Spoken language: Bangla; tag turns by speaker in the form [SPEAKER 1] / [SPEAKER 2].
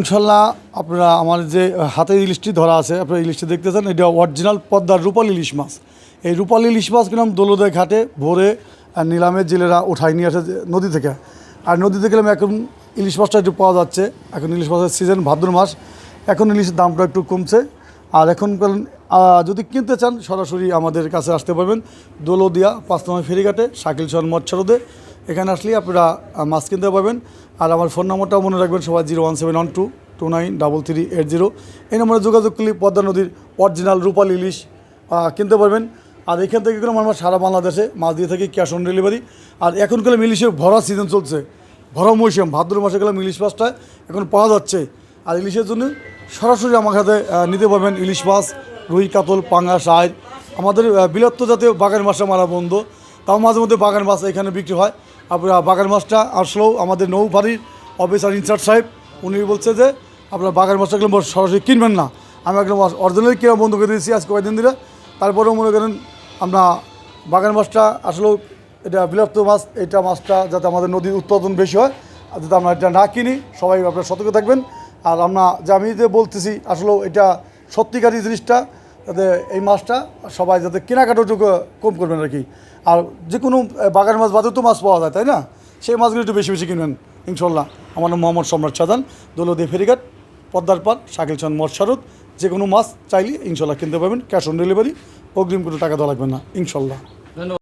[SPEAKER 1] ইনশাল্লাহ আপনারা আমার যে হাতে ইলিশটি ধরা আছে আপনারা ইলিশটি দেখতেছেন এটা অরিজিনাল পদ্মার রূপাল ইলিশ মাছ। এই রূপাল ইলিশ মাছ কিনলাম দোলদে ঘাটে ভোরে নিলামের জেলেরা উঠাই নিয়ে আসে নদী থেকে। আর নদী থেকে এখন ইলিশ মাছটা একটু পাওয়া যাচ্ছে। এখন ইলিশ মাছের সিজন ভাদ্র মাস। এখন ইলিশের দামটা একটু কমছে। আর এখন আহ, যদি কিনতে চান সরাসরি আমাদের কাছে আসতে পারবেন। দোলদিয়া পাঁচ ফেরিঘাটে শাকিল শহর মৎসরদে এখানে আসলেই আপনারা মাছ কিনতে পারবেন। আর আমার ফোন নম্বরটাও মনে রাখবেন সবাই zero one seven one two two nine double three eight zero. এই নম্বরে যোগাযোগ করলে পদ্মা নদীর অরিজিনাল রূপাল ইলিশ কিনতে পারবেন। আর এখান থেকে গেলাম আমরা সারা বাংলাদেশে মাছ দিয়ে থাকি ক্যাশ অন ডেলিভারি আর এখন গেলাম ইলিশের ভরা সিজন চলছে। ভরা মৌসুম, ভাদ্র মাসে গেলাম ইলিশ মাছটা এখন পাওয়া যাচ্ছে। আর ইলিশের জন্য সরাসরি আমার হাতে নিতে পারবেন ইলিশ মাছ, রুই, কাতল, পাঙ্গা সাইড আমাদের বিলাত্ত জাতীয় বাগান মাছটা মারা বন্ধ। তাও মাঝে মধ্যে বাগান মাছ এখানে বিক্রি হয়। আপনারা বাগান মাছটা আসলেও আমাদের নৌবাড়ির অফিসার ইনচার্জ সাহেব, উনি বলছে যে, আপনারা বাগান মাছটা এগুলো সরাসরি কিনবেন না। আমি একদম অরিজিনাল কেনা বন্ধ করে দিয়েছি আজ কয়েকদিন দিলে তারপরেও মনে করেন আমরা বাগান মাছটা আসলেও এটা বিলাপ্ত মাছ এটা মাছটা যাতে আমাদের নদীর উৎপাদন বেশি হয়, আর যাতে আমরা এটা না কিনি, সবাই আপনারা সতর্ক থাকবেন। আর আমরা যে আমি যে বলতেছি আসলেও এটা সত্যিকারী জিনিসটা যাতে এই মাছটা সবাই যাতে কেনাকাটাটুকু কম করবেন আর কি। আর যে কোনো বাগান মাছ বাদেও তো মাছ পাওয়া যায়, তাই না? সেই মাছগুলো একটু বেশি বেশি কিনবেন ইনশাল্লাহ আমার নাম মোহাম্মদ সম্রাট সাদান দৌলদি ফেরিঘাট, পদ্মার পার শাকিল চন্দ মৎসারত যে কোনো মাছ চাইলে ইনশাল্লাহ কিনতে পারবেন, ক্যাশ অন ডেলিভারি, অগ্রিম কোনো টাকা দেওয়া লাগবে না ইনশাল্লাহ